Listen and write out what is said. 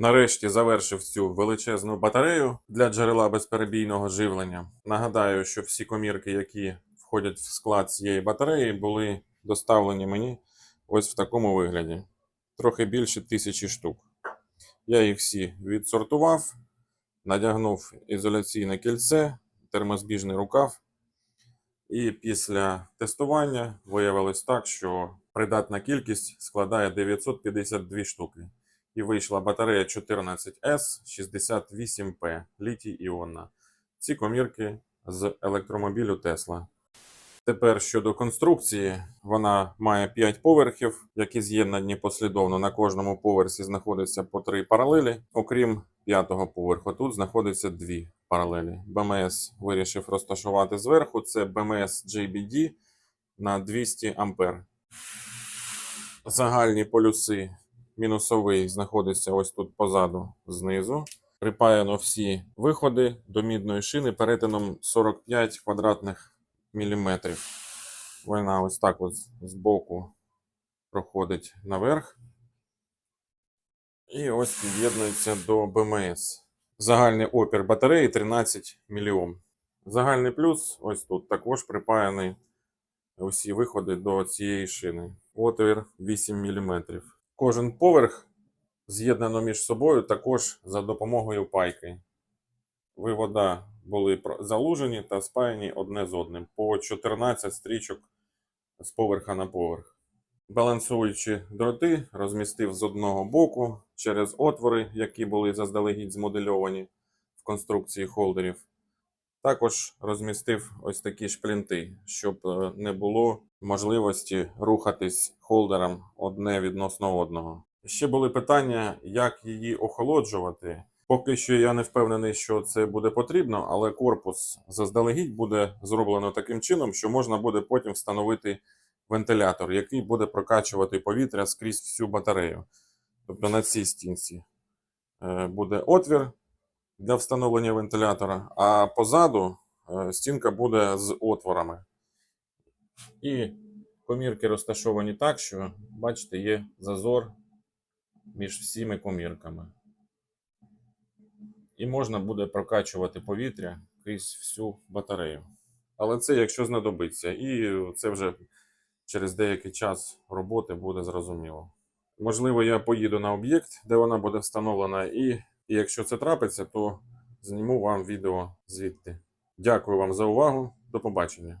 Нарешті завершив цю величезну батарею для джерела безперебійного живлення. Нагадаю, що всі комірки, які входять в склад цієї батареї, були доставлені мені ось в такому вигляді. Трохи більше тисячі штук. Я їх всі відсортував, надягнув ізоляційне кільце, термозбіжний рукав. І після тестування виявилось так, що придатна кількість складає 952 штуки. І вийшла батарея 14S 68P літій іонна. Ці комірки з електромобілю Tesla. Тепер щодо конструкції, вона має 5 поверхів, які з'єднані послідовно. На кожному поверсі знаходиться по 3 паралелі. Окрім п'ятого поверху, тут знаходиться дві паралелі. БМС вирішив розташувати зверху. Це БМС JBD на 200 ампер. Загальні полюси мінусовий знаходиться ось тут позаду знизу. Припаяно всі виходи до мідної шини перетином 45 квадратних міліметрів. Вона ось так ось збоку проходить наверх. І ось під'єднується до БМС. Загальний опір батареї 13 мільйон. Загальний плюс ось тут також припаяний усі виходи до цієї шини. Отвір 8 мм. Кожен поверх з'єднано між собою також за допомогою пайки. Вивода були залужені та спаяні одне з одним по 14 стрічок з поверха на поверх. Балансуючи дроти, розмістив з одного боку через отвори, які були заздалегідь змодельовані в конструкції холдерів. Також розмістив ось такі шплінти, щоб е, не було можливості рухатись холдером одне відносно одного. Ще були питання, як її охолоджувати. Поки що я не впевнений, що це буде потрібно, але корпус заздалегідь буде зроблено таким чином, що можна буде потім встановити вентилятор, який буде прокачувати повітря скрізь всю батарею. Тобто на цій стінці е, буде отвір для встановлення вентилятора, а позаду е, стінка буде з отворами. І комірки розташовані так, що, бачите, є зазор між всіми комірками. І можна буде прокачувати повітря крізь всю батарею. Але це якщо знадобиться, і це вже через деякий час роботи буде зрозуміло. Можливо, я поїду на об'єкт, де вона буде встановлена, і, і якщо це трапиться, то зніму вам відео звідти. Дякую вам за увагу. До побачення.